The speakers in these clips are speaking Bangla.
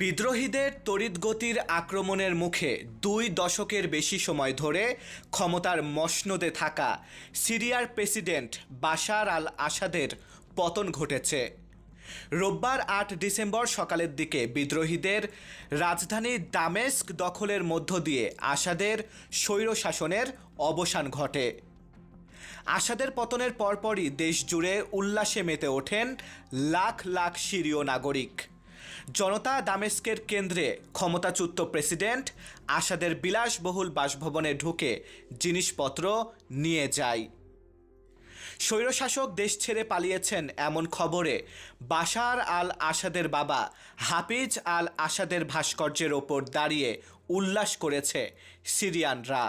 বিদ্রোহীদের তড়িৎগতির আক্রমণের মুখে দুই দশকের বেশি সময় ধরে ক্ষমতার মসনদে থাকা সিরিয়ার প্রেসিডেন্ট বাশার আল আসাদের পতন ঘটেছে। রোববার আট ডিসেম্বর সকালের দিকে বিদ্রোহীদের রাজধানী দামেস্ক দখলের মধ্য দিয়ে আসাদের স্বৈরশাসনের অবসান ঘটে। আসাদের পতনের পরপরই দেশ জুড়ে উল্লাসে মেতে ওঠেন লাখ লাখ সিরীয় নাগরিক। জনতা দামেস্কের কেন্দ্রে ক্ষমতাচ্যুত প্রেসিডেন্ট আসাদের বিলাসবহুল বাসভবনে ঢুকে জিনিসপত্র নিয়ে যায়। স্বৈরশাসক দেশ ছেড়ে পালিয়েছেন এমন খবরে বাশার আল আসাদের বাবা হাফিজ আল আসাদের ভাস্কর্যের ওপর দাঁড়িয়ে উল্লাস করেছে সিরিয়ানরা।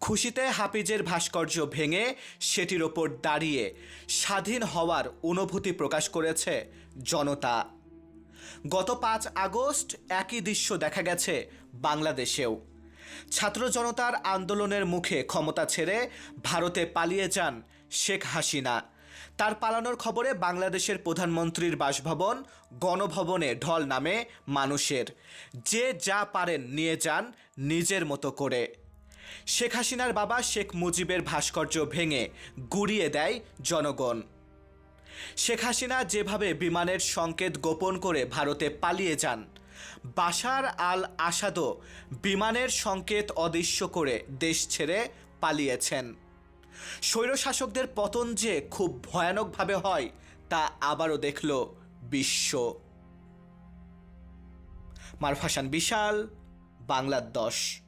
খুশিতে হাফিজের ভাস্কর্য ভেঙে সেটির ওপর দাঁড়িয়ে স্বাধীন হওয়ার অনুভূতি প্রকাশ করেছে জনতা। গত পাঁচ আগস্ট একই দৃশ্য দেখা গেছে বাংলাদেশেও। ছাত্র জনতার আন্দোলনের মুখে ক্ষমতা ছেড়ে ভারতে পালিয়ে যান শেখ হাসিনা। তার পালানোর খবরে বাংলাদেশের প্রধানমন্ত্রীর বাসভবন গণভবনে ঢল নামে মানুষের। যে যা পারেন নিয়ে যান নিজের মতো করে। শেখ হাসিনার বাবা শেখ মুজিবের ভাস্কর্য ভেঙে গুড়িয়ে দেয় জনগণ। শেখ হাসিনা যেভাবে বিমানের সংকেত গোপন করে ভারতে পালিয়ে যান, বাশার আল আসাদও বিমানের সংকেত অদৃশ্য করে দেশ ছেড়ে পালিয়েছেন। স্বৈরশাসকদের পতন যে খুব ভয়ানকভাবে হয়, তা আবারও দেখল বিশ্ব। মারফাসান বিশাল বাংলার দশ